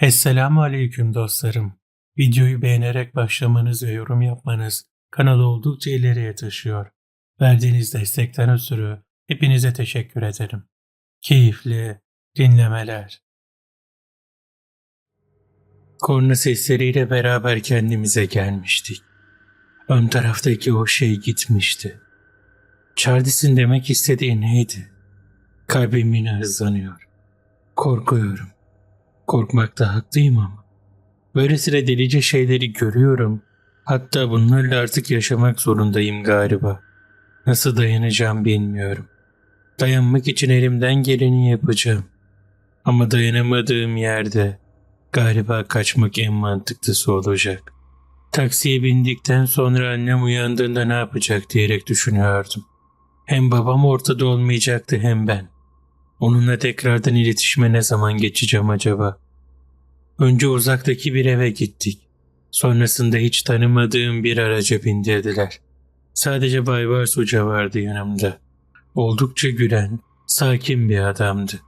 Esselamu Aleyküm dostlarım. Videoyu beğenerek başlamanız ve yorum yapmanız kanalı oldukça ileriye taşıyor. Verdiğiniz destekten ötürü hepinize teşekkür ederim. Keyifli dinlemeler. Korna sesleriyle beraber kendimize gelmiştik. Ön taraftaki o şey gitmişti. Chardis'in demek istediği neydi? Kalbim yine hızlanıyor. Korkuyorum. Korkmakta haklıyım ama. Böylesine delice şeyleri görüyorum. Hatta bunlarla artık yaşamak zorundayım galiba. Nasıl dayanacağım bilmiyorum. Dayanmak için elimden geleni yapacağım. Ama dayanamadığım yerde galiba kaçmak en mantıklısı olacak. Taksiye bindikten sonra annem uyandığında ne yapacak diyerek düşünüyordum. Hem babam ortada olmayacaktı hem ben. Onunla tekrardan iletişime ne zaman geçeceğim acaba? Önce uzaktaki bir eve gittik. Sonrasında hiç tanımadığım bir araca bindirdiler. Sadece Bay Vars Hoca vardı yanımda. Oldukça gülen, sakin bir adamdı.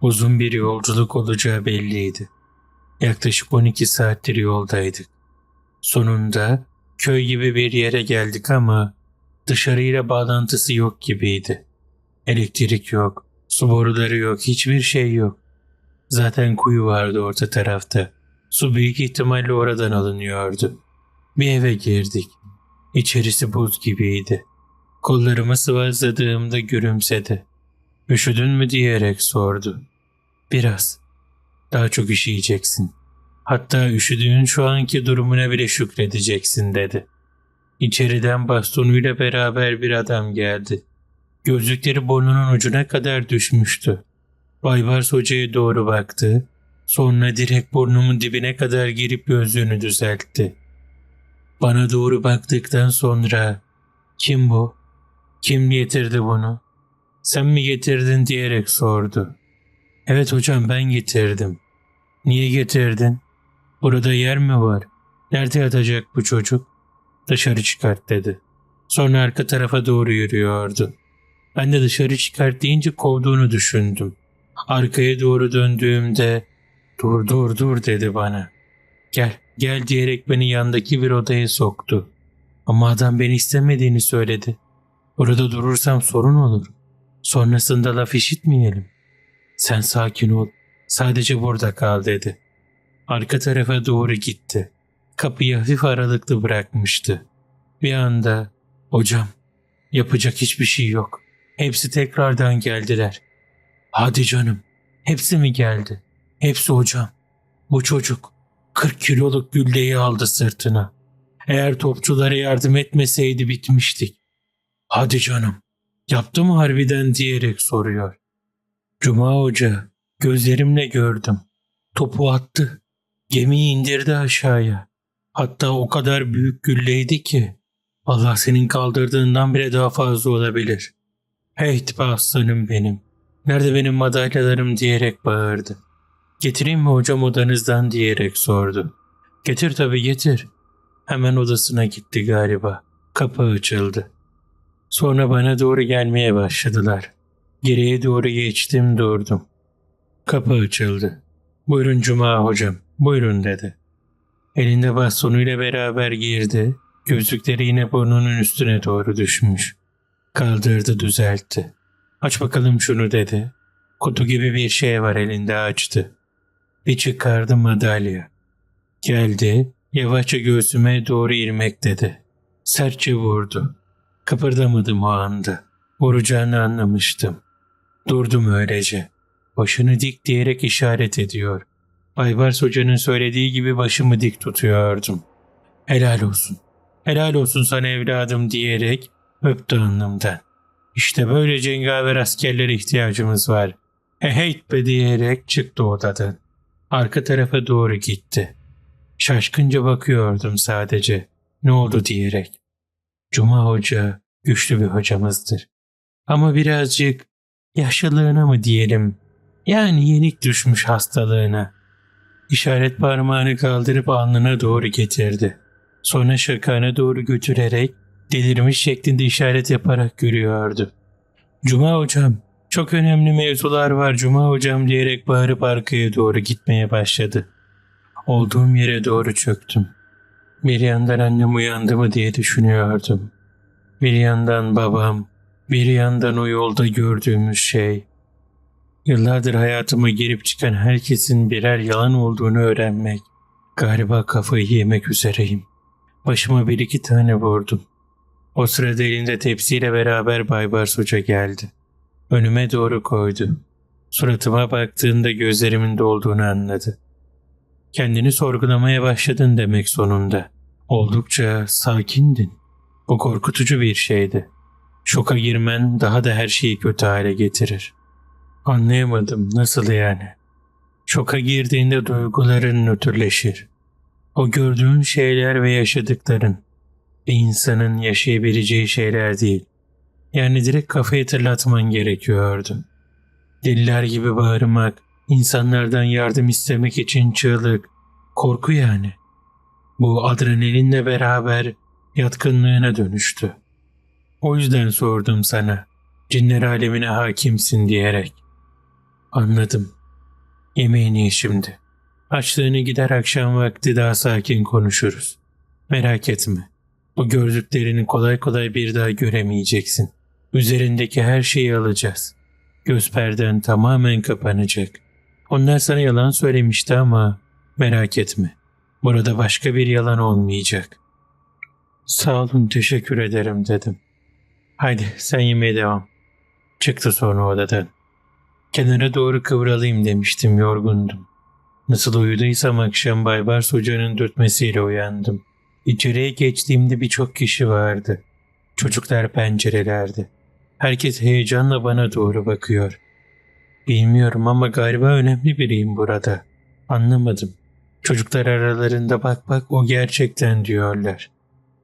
Uzun bir yolculuk olacağı belliydi. Yaklaşık 12 saattir yoldaydık. Sonunda köy gibi bir yere geldik ama dışarıyla bağlantısı yok gibiydi. Elektrik yok, su boruları yok, hiçbir şey yok. Zaten kuyu vardı orta tarafta. Su büyük ihtimalle oradan alınıyordu. Bir eve girdik. İçerisi buz gibiydi. Kollarımı sıvazladığımda gülümsedi. Üşüdün mü diyerek sordu. Biraz. Daha çok üşüyeceksin. Hatta üşüdüğün şu anki durumuna bile şükredeceksin dedi. İçeriden bastonuyla beraber bir adam geldi. Gözlükleri burnunun ucuna kadar düşmüştü. Baybars hocaya doğru baktı. Sonra direkt burnumun dibine kadar girip gözlüğünü düzeltti. Bana doğru baktıktan sonra kim bu? Kim getirdi bunu? Sen mi getirdin diyerek sordu. Evet hocam ben getirdim. Niye getirdin? Burada yer mi var? Nerede yatacak bu çocuk? Dışarı çıkart dedi. Sonra arka tarafa doğru yürüyordu. Ben de dışarı çıkart deyince kovduğunu düşündüm. Arkaya doğru döndüğümde dur dur dur dedi bana. Gel gel diyerek beni yandaki bir odaya soktu. Ama adam beni istemediğini söyledi. Burada durursam sorun olur. Sonrasında laf işitmeyelim. Sen sakin ol. Sadece burada kal dedi. Arka tarafa doğru gitti. Kapıyı hafif aralıklı bırakmıştı. Bir anda hocam yapacak hiçbir şey yok. Hepsi tekrardan geldiler. Hadi canım. Hepsi mi geldi? Hepsi hocam. Bu çocuk 40 kiloluk gülleyi aldı sırtına. Eğer topçulara yardım etmeseydi bitmiştik. Hadi canım. Yaptı mı harbiden diyerek soruyor. Cuma Hoca gözlerimle gördüm. Topu attı. Gemiyi indirdi aşağıya. Hatta o kadar büyük gülleydi ki Allah senin kaldırdığından bile daha fazla olabilir. Hey be aslanım benim. Nerede benim madalyalarım diyerek bağırdı. Getireyim mi hocam odanızdan diyerek sordu. Getir tabii getir. Hemen odasına gitti galiba. Kapı açıldı. Sonra bana doğru gelmeye başladılar. Geriye doğru geçtim durdum. Kapı açıldı. Buyurun Cuma hocam, buyurun dedi. Elinde bastonuyla beraber girdi. Gözlükleri yine burnunun üstüne doğru düşmüş. Kaldırdı düzeltti. Aç bakalım şunu dedi. Kutu gibi bir şey var elinde açtı. Bir çıkardı madalya. Geldi, yavaşça göğsüme doğru irmek dedi. Sertçe vurdu. Kıpırdamadım o anda. Vuracağını anlamıştım. Durdum öylece. Başını dik diyerek işaret ediyor. Baybars Hoca'nın söylediği gibi başımı dik tutuyordum. Helal olsun. Helal olsun sana evladım diyerek öptü alnımdan. İşte böyle cengaver askerlere ihtiyacımız var. He heyt be diyerek çıktı odadan. Arka tarafa doğru gitti. Şaşkınca bakıyordum sadece. Ne oldu diyerek. Cuma Hoca güçlü bir hocamızdır. Ama birazcık yaşlılığına mı diyelim. Yani yenik düşmüş hastalığına. İşaret parmağını kaldırıp alnına doğru getirdi. Sonra şakağına doğru götürerek delirmiş şeklinde işaret yaparak görüyordu. Cuma hocam, çok önemli mevzular var Cuma hocam diyerek bağırıp arkaya doğru gitmeye başladı. olduğum yere doğru çöktüm. Bir yandan annem uyandı mı diye düşünüyordum. Bir yandan babam, bir yandan o yolda gördüğümüz şey. Yıllardır hayatıma girip çıkan herkesin birer yalan olduğunu öğrenmek. Galiba kafayı yemek üzereyim. Başıma bir iki tane vurdum. O sırada elinde tepsiyle beraber Baybars Hoca geldi. Önüme doğru koydu. Suratıma baktığında gözlerimin dolduğunu anladı. Kendini sorgulamaya başladın demek sonunda. Oldukça sakindin. Bu korkutucu bir şeydi. Şoka girmen daha da her şeyi kötü hale getirir. Anlayamadım nasıl yani. Şoka girdiğinde duyguların nötrleşir. O gördüğün şeyler ve yaşadıkların bir insanın yaşayabileceği şeyler değil. Yani direkt kafayı tırlatman gerekiyordu. Deliler gibi bağırmak, insanlardan yardım istemek için çığlık, korku yani. Bu adrenalinle beraber yatkınlığına dönüştü. O yüzden sordum sana, cinler alemine hakimsin diyerek. Anladım. Yemeğini ye şimdi. Açlığını gider akşam vakti daha sakin konuşuruz. Merak etme. Bu gördüklerini kolay kolay bir daha göremeyeceksin. Üzerindeki her şeyi alacağız. Göz perden tamamen kapanacak. Onlar sana yalan söylemişti ama merak etme. Burada başka bir yalan olmayacak. Sağ olun teşekkür ederim dedim. Haydi sen yemeğe devam. Çıktı sonra odadan. Kenara doğru kıvralayım demiştim yorgundum. Nasıl uyuduysam akşam Baybars Hoca'nın dürtmesiyle uyandım. İçeriye geçtiğimde birçok kişi vardı. Çocuklar pencerelerde. Herkes heyecanla bana doğru bakıyor. Bilmiyorum ama galiba önemli biriyim burada. Anlamadım. Çocuklar aralarında bak bak o gerçekten diyorlar.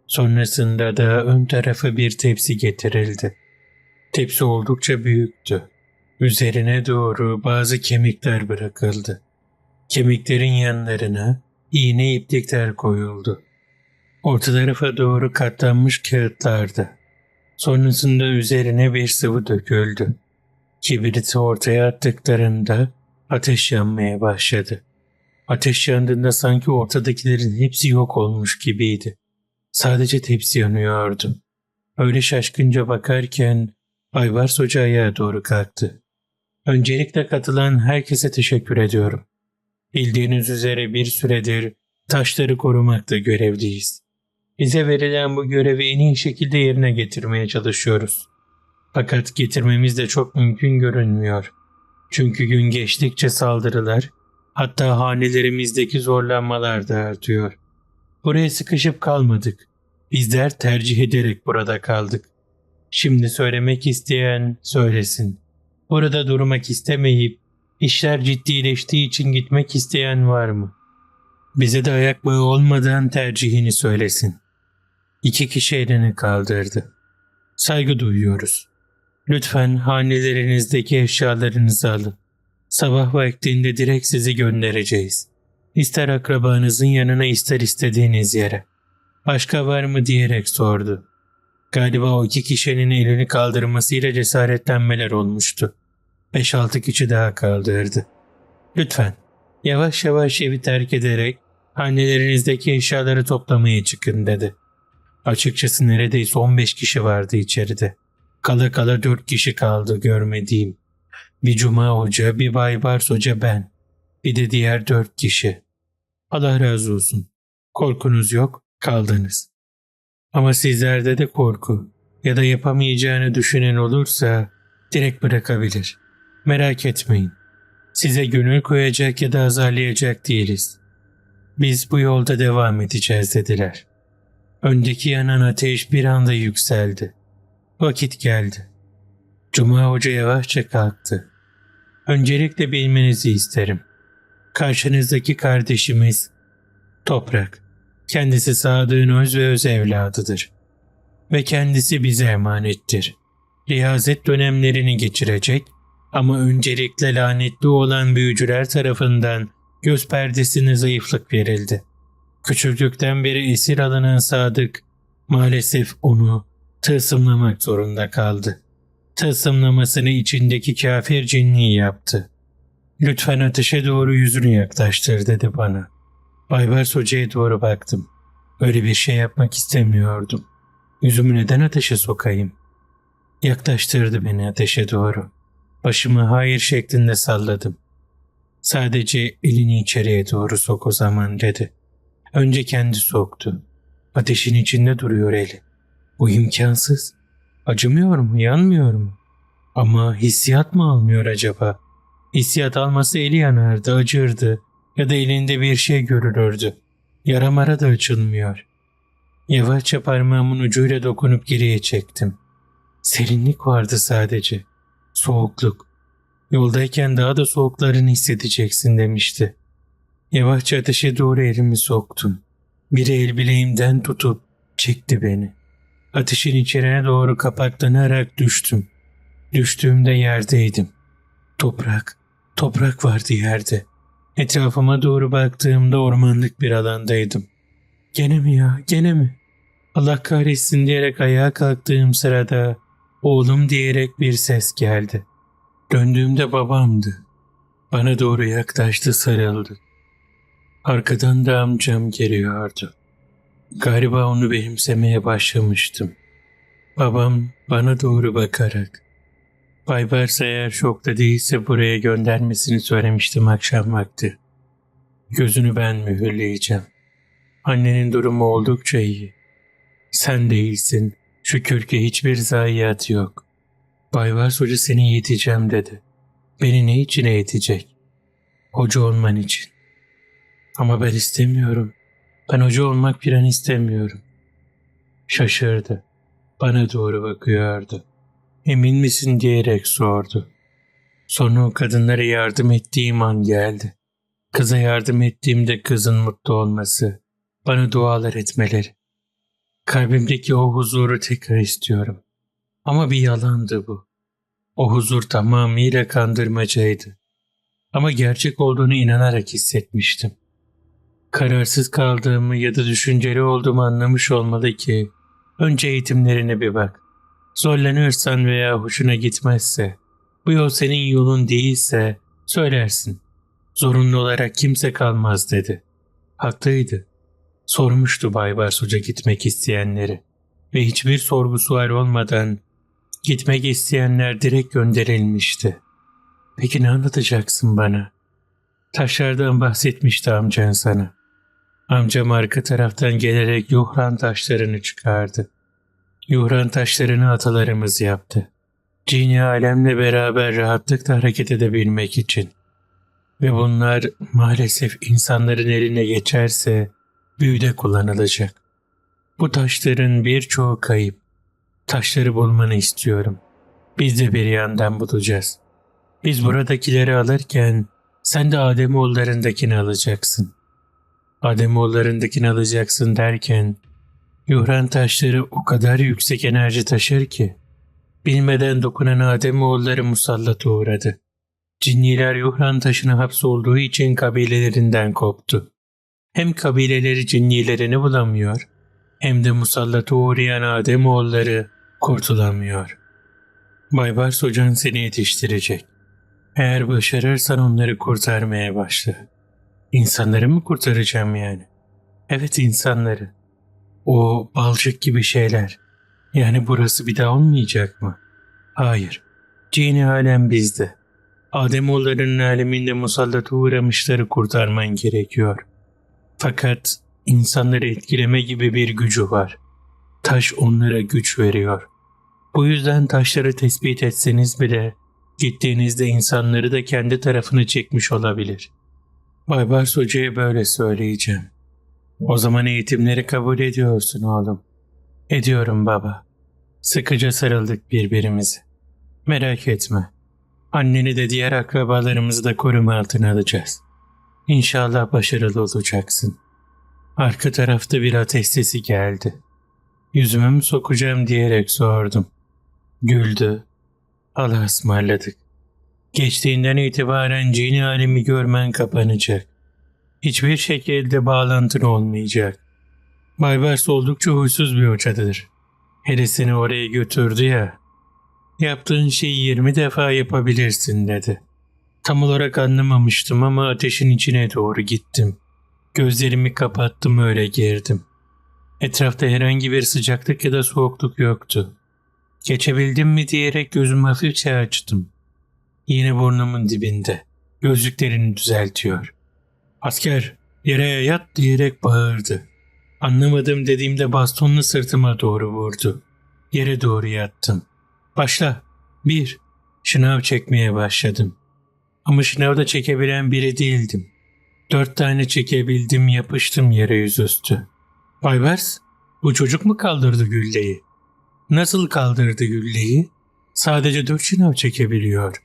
Sonrasında da ön tarafa bir tepsi getirildi. Tepsi oldukça büyüktü. Üzerine doğru bazı kemikler bırakıldı. Kemiklerin yanlarına iğne iplikler koyuldu. Orta tarafa doğru katlanmış kağıtlardı. Sonrasında üzerine bir sıvı döküldü. Kibriti ortaya attıklarında ateş yanmaya başladı. Ateş yandığında sanki ortadakilerin hepsi yok olmuş gibiydi. Sadece tepsi yanıyordu. Öyle şaşkınca bakarken Aybars Hoca doğru kalktı. Öncelikle katılan herkese teşekkür ediyorum. Bildiğiniz üzere bir süredir taşları korumakta görevliyiz. Bize verilen bu görevi en iyi şekilde yerine getirmeye çalışıyoruz. Fakat getirmemiz de çok mümkün görünmüyor. Çünkü gün geçtikçe saldırılar, hatta hanelerimizdeki zorlanmalar da artıyor. Buraya sıkışıp kalmadık. Bizler tercih ederek burada kaldık. Şimdi söylemek isteyen söylesin. Burada durmak istemeyip işler ciddileştiği için gitmek isteyen var mı? Bize de ayak bağı olmadan tercihini söylesin. İki kişi elini kaldırdı. Saygı duyuyoruz. Lütfen hanelerinizdeki eşyalarınızı alın. Sabah vaktinde direkt sizi göndereceğiz. İster akrabanızın yanına ister istediğiniz yere. Başka var mı diyerek sordu. Galiba o iki kişinin elini kaldırmasıyla cesaretlenmeler olmuştu. Beş altı kişi daha kaldırdı. Lütfen yavaş yavaş evi terk ederek hanelerinizdeki eşyaları toplamaya çıkın dedi. Açıkçası neredeyse 15 kişi vardı içeride. Kala kala 4 kişi kaldı görmediğim. Bir Cuma Hoca, bir Baybars Hoca ben. Bir de diğer 4 kişi. Allah razı olsun. Korkunuz yok, kaldınız. Ama sizlerde de korku ya da yapamayacağını düşünen olursa direkt bırakabilir. Merak etmeyin. Size gönül koyacak ya da azarlayacak değiliz. Biz bu yolda devam edeceğiz dediler. Öndeki yanan ateş bir anda yükseldi. Vakit geldi. Cuma Hoca yavaşça kalktı. Öncelikle bilmenizi isterim. Karşınızdaki kardeşimiz Toprak. Kendisi Sadık'ın öz ve öz evladıdır. Ve kendisi bize emanettir. Riyazet dönemlerini geçirecek ama öncelikle lanetli olan büyücüler tarafından göz perdesine zayıflık verildi. Küçüklükten beri esir alınan Sadık maalesef onu tılsımlamak zorunda kaldı. Tılsımlamasını içindeki kafir cinni yaptı. Lütfen ateşe doğru yüzünü yaklaştır dedi bana. Baybars Hoca'ya doğru baktım. Öyle bir şey yapmak istemiyordum. Yüzümü neden ateşe sokayım? Yaklaştırdı beni ateşe doğru. Başımı hayır şeklinde salladım. Sadece elini içeriye doğru sok o zaman dedi. Önce kendi soktu. Ateşin içinde duruyor eli. Bu imkansız. Acımıyor mu, yanmıyor mu? Ama hissiyat mı almıyor acaba? Hissiyat alması eli yanardı, acırdı ya da elinde bir şey görülürdü. Yaramara da açılmıyor. Yavaşça parmağımın ucuyla dokunup geriye çektim. Serinlik vardı sadece. Soğukluk. Yoldayken daha da soğuklarını hissedeceksin demişti. Yavaşça ateşe doğru elimi soktum. Biri el bileğimden tutup çekti beni. Ateşin içerine doğru kapaklanarak düştüm. Düştüğümde yerdeydim. Toprak, toprak vardı yerde. Etrafıma doğru baktığımda ormanlık bir alandaydım. Gene mi ya, gene mi? Allah kahretsin diyerek ayağa kalktığım sırada oğlum diyerek bir ses geldi. Döndüğümde babamdı. Bana doğru yaklaştı sarıldı. Arkadan da amcam geliyordu. Galiba onu benimsemeye başlamıştım. Babam bana doğru bakarak Bay Bars eğer şokta değilse buraya göndermesini söylemiştim akşam vakti. Gözünü ben mühürleyeceğim. Annenin durumu oldukça iyi. Sen de iyisin. Şükür ki hiçbir zayiat yok. Bay Vars Hoca seni eğiteceğim dedi. Beni ne için eğitecek? Hoca olman için. Ama ben istemiyorum. Ben hoca olmak bir an istemiyorum. Şaşırdı. Bana doğru bakıyordu. Emin misin diyerek sordu. Sonra o kadınlara yardım ettiğim an geldi. Kıza yardım ettiğimde kızın mutlu olması, bana dualar etmeleri. Kalbimdeki o huzuru tekrar istiyorum. Ama bir yalandı bu. O huzur tamamıyla kandırmacaydı. Ama gerçek olduğunu inanarak hissetmiştim. Kararsız kaldığımı ya da düşünceli olduğumu anlamış olmalı ki önce eğitimlerine bir bak. Zorlanırsan veya hoşuna gitmezse, bu yol senin yolun değilse söylersin. Zorunlu olarak kimse kalmaz dedi. Haklıydı. Sormuştu Baybars Hoca gitmek isteyenleri ve hiçbir sorgu sual olmadan gitmek isteyenler direkt gönderilmişti. Peki ne anlatacaksın bana? Taşlardan bahsetmişti amcan sana. Amcam arka taraftan gelerek yuhran taşlarını çıkardı. Yuhran taşlarını atalarımız yaptı. Cini alemle beraber rahatlıkla hareket edebilmek için. Ve bunlar maalesef insanların eline geçerse büyüde kullanılacak. Bu taşların birçoğu kayıp. Taşları bulmanı istiyorum. Biz de bir yandan bulacağız. Biz buradakileri alırken sen de Ademoğullarındakini alacaksın. Ademoğullarındakini alacaksın derken Yuhran taşları o kadar yüksek enerji taşır ki bilmeden dokunan Ademoğulları musallata uğradı. Cinniler Yuhran taşına hapsolduğu için kabilelerinden koptu. Hem kabileleri cinnilerini bulamıyor hem de musallata uğrayan Ademoğulları kurtulamıyor. Baybars hocan seni yetiştirecek. Eğer başarırsan onları kurtarmaya başla. İnsanları mı kurtaracağım yani? Evet insanları. O balcık gibi şeyler. Yani burası bir daha olmayacak mı? Hayır. Cini alem bizde. Ademoğullarının aleminde musallata uğramışları kurtarman gerekiyor. Fakat insanları etkileme gibi bir gücü var. Taş onlara güç veriyor. Bu yüzden taşları tespit etseniz bile gittiğinizde insanları da kendi tarafını çekmiş olabilir. Baybars Hoca'ya böyle söyleyeceğim. O zaman eğitimleri kabul ediyorsun oğlum. Ediyorum baba. Sıkıca sarıldık birbirimize. Merak etme. Anneni de diğer akrabalarımızı da koruma altına alacağız. İnşallah başarılı olacaksın. Arka tarafta bir ateş sesi geldi. Yüzüme mi sokacağım diyerek sordum. Güldü. Allah'a ısmarladık. Geçtiğinden itibaren cini alemi görmen kapanacak. Hiçbir şekilde bağlantın olmayacak. Baybars oldukça huysuz bir hocadır. Hele seni oraya götürdü ya. Yaptığın şeyi 20 defa yapabilirsin dedi. Tam olarak anlamamıştım ama ateşin içine doğru gittim. Gözlerimi kapattım öyle girdim. Etrafta herhangi bir sıcaklık ya da soğukluk yoktu. Geçebildim mi diyerek gözümü hafifçe açtım. Yine burnumun dibinde. Gözlüklerini düzeltiyor. Asker yere yat diyerek bağırdı. Anlamadım dediğimde bastonunu sırtıma doğru vurdu. Yere doğru yattım. Başla. Bir. Şınav çekmeye başladım. Ama şınavda çekebilen biri değildim. Dört tane çekebildim yapıştım yere yüzüstü. Baybers, bu çocuk mu kaldırdı gülleyi? Nasıl kaldırdı gülleyi? Sadece dört şınav çekebiliyor.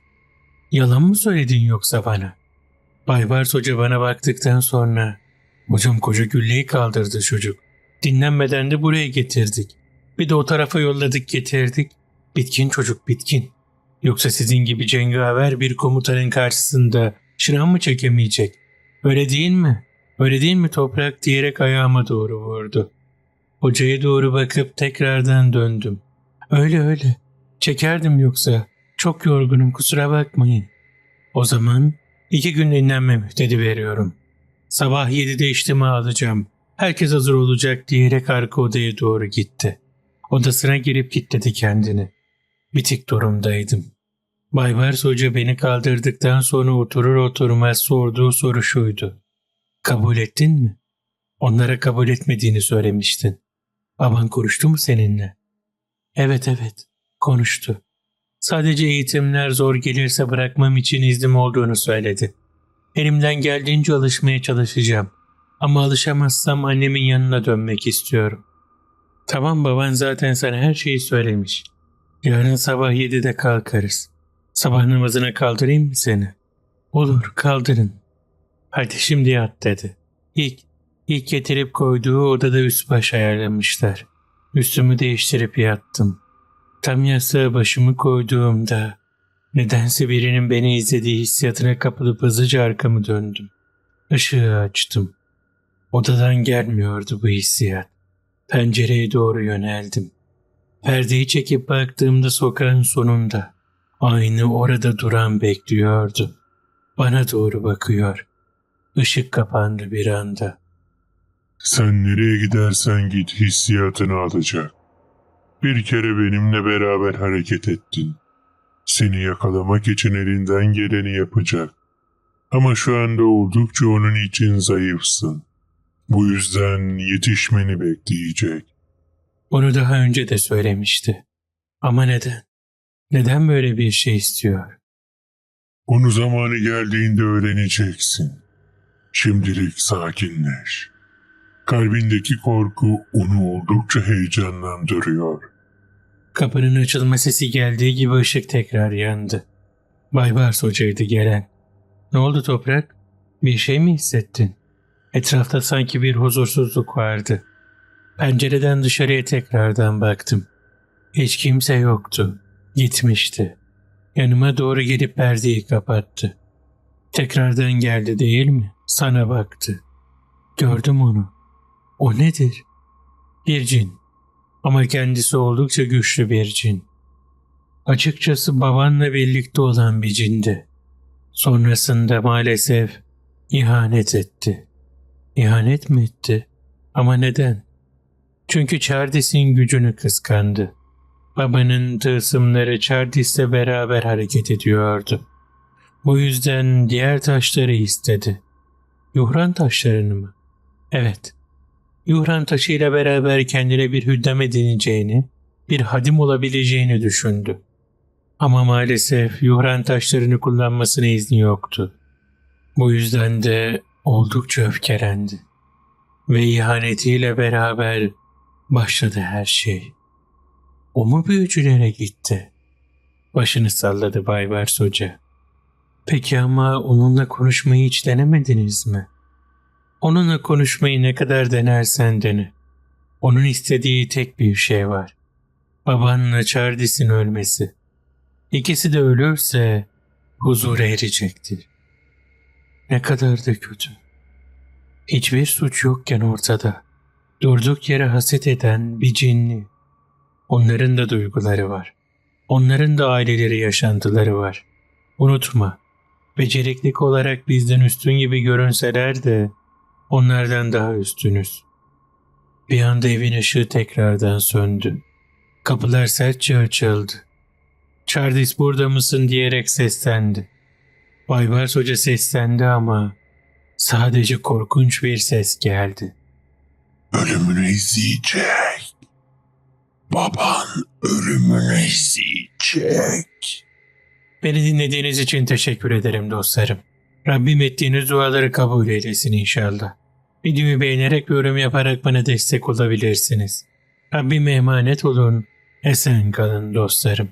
Yalan mı söyledin yoksa bana? Baybars Hoca bana baktıktan sonra Hocam koca gülleyi kaldırdı çocuk. Dinlenmeden de buraya getirdik. Bir de o tarafa yolladık getirdik. Bitkin çocuk bitkin. Yoksa sizin gibi cengaver bir komutanın karşısında şınav mı çekemeyecek? Öyle değil mi? Öyle değil mi toprak diyerek ayağıma doğru vurdu. Hocaya doğru bakıp tekrardan döndüm. Öyle öyle. Çekerdim yoksa. Çok yorgunum kusura bakmayın. O zaman iki gün dinlenme mühdedi veriyorum. Sabah yedide içtima alacağım. Herkes hazır olacak diyerek arka odaya doğru gitti. Odasına girip kilitledi kendini. Bitik durumdaydım. Baybars Hoca beni kaldırdıktan sonra oturur oturmaz sorduğu soru şuydu. Kabul ettin mi? Onlara kabul etmediğini söylemiştin. Baban konuştu mu seninle? Evet evet, konuştu. Sadece eğitimler zor gelirse bırakmam için iznim olduğunu söyledi. Elimden geldiğince alışmaya çalışacağım. Ama alışamazsam annemin yanına dönmek istiyorum. Tamam baban zaten sana her şeyi söylemiş. Yarın sabah 7'de kalkarız. Sabah namazına kaldırayım mı seni? Olur kaldırın. Hadi şimdi yat dedi. İlk, ilk getirip koyduğu odada üst baş ayarlamışlar. Üstümü değiştirip yattım. Tam yastığa başımı koyduğumda nedense birinin beni izlediği hissiyatına kapılıp hızlıca arkamı döndüm. Işığı açtım. Odadan gelmiyordu bu hissiyat. Pencereye doğru yöneldim. Perdeyi çekip baktığımda sokağın sonunda aynı orada duran bekliyordu. Bana doğru bakıyor. Işık kapandı bir anda. Sen nereye gidersen git hissiyatını alacak. Bir kere benimle beraber hareket ettin. Seni yakalamak için elinden geleni yapacak. Ama şu anda oldukça onun için zayıfsın. Bu yüzden yetişmeni bekleyecek. Bunu daha önce de söylemişti. Ama neden? Neden böyle bir şey istiyor? Onu zamanı geldiğinde öğreneceksin. Şimdilik sakinleş. Kalbindeki korku onu oldukça heyecanlandırıyor. Kapının açılma sesi geldiği gibi ışık tekrar yandı. Baybars hocaydı gelen. Ne oldu toprak? Bir şey mi hissettin? Etrafta sanki bir huzursuzluk vardı. Pencereden dışarıya tekrardan baktım. Hiç kimse yoktu. Gitmişti. Yanıma doğru gelip perdeyi kapattı. Tekrardan geldi değil mi? Sana baktı. Gördüm onu. O nedir? Bir cin. Ama kendisi oldukça güçlü bir cin. Açıkçası babanla birlikte olan bir cindi. Sonrasında maalesef ihanet etti. İhanet mi etti? Ama neden? Çünkü Çardis'in gücünü kıskandı. Babanın tılsımları Çardis'le beraber hareket ediyordu. Bu yüzden diğer taşları istedi. Yuhran taşlarını mı? Evet. Yuhran taşıyla beraber kendine bir hüddam edineceğini, bir hadim olabileceğini düşündü. Ama maalesef Yuhran taşlarını kullanmasına izni yoktu. Bu yüzden de oldukça öfkelendi. Ve ihanetiyle beraber başladı her şey. O mu büyücülere gitti? Başını salladı Baybars Hoca. Peki ama onunla konuşmayı hiç denemediniz mi? Onunla konuşmayı ne kadar denersen dene. Onun istediği tek bir şey var. Babanla Çardis'in ölmesi. İkisi de ölürse huzura erecektir. Ne kadar da kötü. Hiçbir suç yokken ortada. Durduk yere haset eden bir cinli. Onların da duyguları var. Onların da aileleri yaşantıları var. Unutma, beceriklik olarak bizden üstün gibi görünseler de Onlardan daha üstünüz. Bir anda evin ışığı tekrardan söndü. Kapılar sertçe açıldı. Charles burada mısın diyerek seslendi. Baybars Hoca seslendi ama sadece korkunç bir ses geldi. Ölümünü izleyecek. Baban ölümünü izleyecek. Beni dinlediğiniz için teşekkür ederim dostlarım. Rabbim ettiğiniz duaları kabul eylesin inşallah. Videoyu beğenerek yorum yaparak bana destek olabilirsiniz. Rabbime emanet olun. Esen kalın dostlarım.